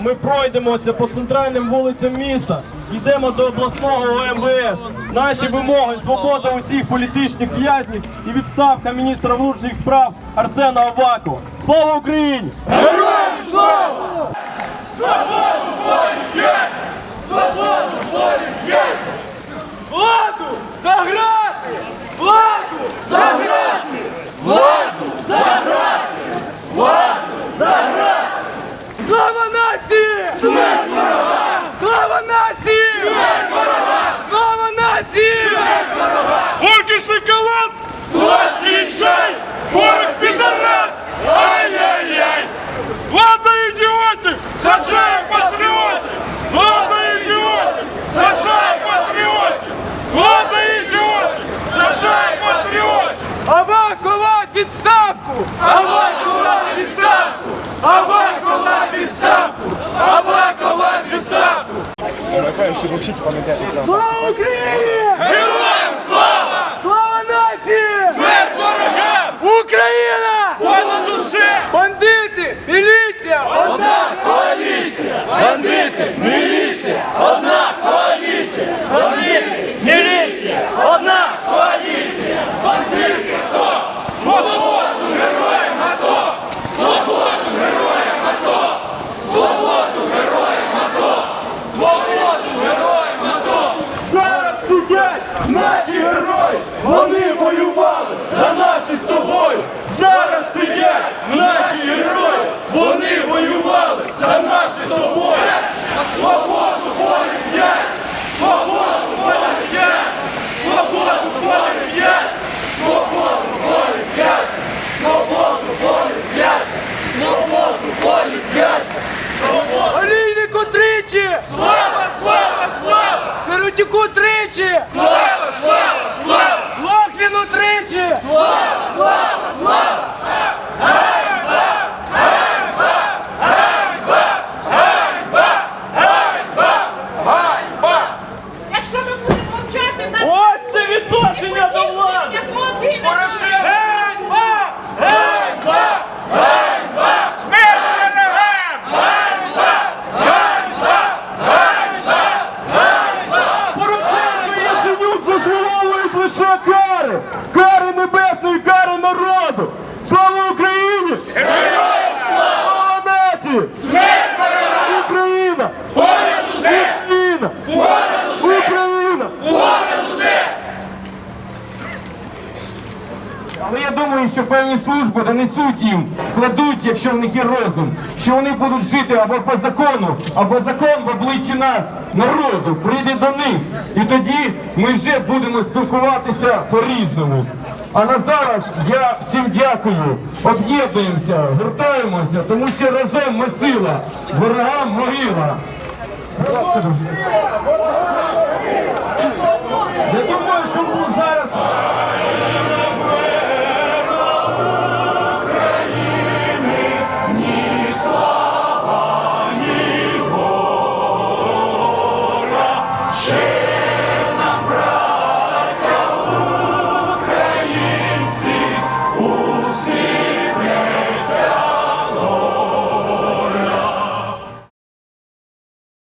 Ми пройдемося по центральним вулицям міста, йдемо до обласного ОМВС. Наші вимоги свобода усіх політичних в'язнів і відставка міністра внутрішніх справ Арсена Авакова. Слава Україні! Владу Горький колод! Сладкий чай! Горох підарас! Ай-яй-яй! Влада ідіотів! Саджає патріотів! Влада ідіотів! Саджає патріотів! Влада ідіотів! Саджає патріотів! Авакова відставку! Авакова відставку! Авакова відставку! Авакова відставку! Слава Україні! Коаліція! Бандити! Міліція! Одна коаліція! Бандити! Міліція! Одна коаліція! Бандити! Хто? Свободу героям АТО! Свободу героям АТО! Свободу героям АТО! Свободу героям АТО! Зараз сидять наші герої! Вони воювали за нас із собою! Зараз сидять наші герої! Вони воювали за нас із собою! Свободу волі в'язь! Свободу волі в'язь! Свободу волі в'язь! Свободу волі в'язь! Свободу волі в'язь! Свободу волі в'язь! Олійнику тричі! Слава, слава, слава! Сиротюку тричі! Слава, слава, слава! Лохвіну тричі! Слава, Але я думаю, що певні служби донесуть їм, кладуть, якщо в них є розум, що вони будуть жити або по закону, або закон в обличчі нас, народу, прийде до них. І тоді ми вже будемо спілкуватися по-різному. А на зараз я всім дякую, об'єднуємося, гуртаємося, тому що разом ми сила, ворогам могила. Я думаю, що